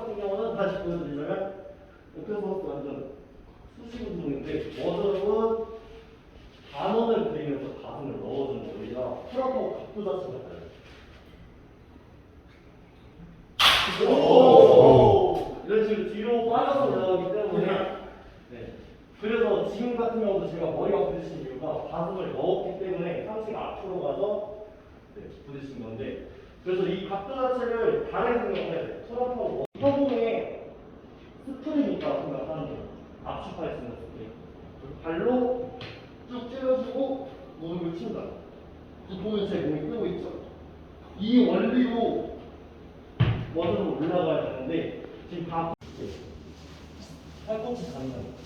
같은 경우는 다시 보여드리자면 오픈소스 완전 수직 운동인데 워드는 단원을 그리면서 가슴을 넣어주는 원리가 프로하고 각도 자체가 달라요. 오! 이런 식으로 뒤로 빠져서 올라가기 때문에 네. 그래서 지금 같은 경우도 제가 머리가 부딪힌 이유가 가슴을 넣었기 때문에 상체가 앞으로 가서 네, 부딪힌 건데 그래서 이 각도 자체를 다른 생각을 해야 돼요. 트럼프하고 허공에 스프링이니까 생각하는 거예요. 압축할 수 있는. 그리고 발로 쭉 찔러주고 무릎을 친다. 보면 제 몸이 뜨고 있죠. 이 원리로 원으로 올라가야 되는데 지금 다 팔꿈치 잡는.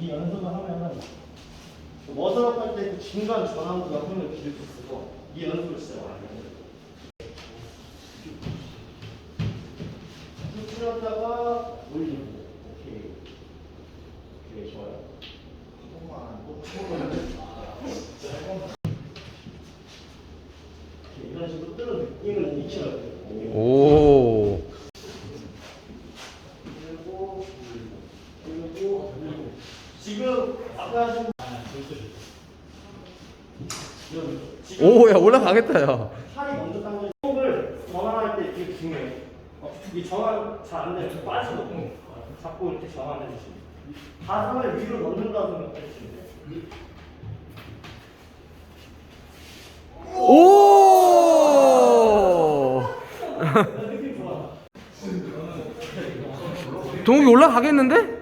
이 연습을 하면은 워드업 할때 그 중간 전환구가 손을 기를 수 있어서 이 연습을 진짜 많이 해요. 올리는 거. 오케이. 오케이, 좋아요. 이렇게 이런 식으로 뜨는 느낌을 익혀야 돼요. 오. 그리고 그리고 그리고 지금 아까 하신 지금 오, 야, 올라가겠다, 야. 팔이 먼저 당겨 호흡을 전환할 때 되게 중요해요. 어, 이 전환 잘안 되면 빠지거든요. 잡고 이렇게 전환해 주시면 가슴을 위로 넣는다고 생각해 주시면 돼요. 오! 좋아. 동욱이 올라가겠는데?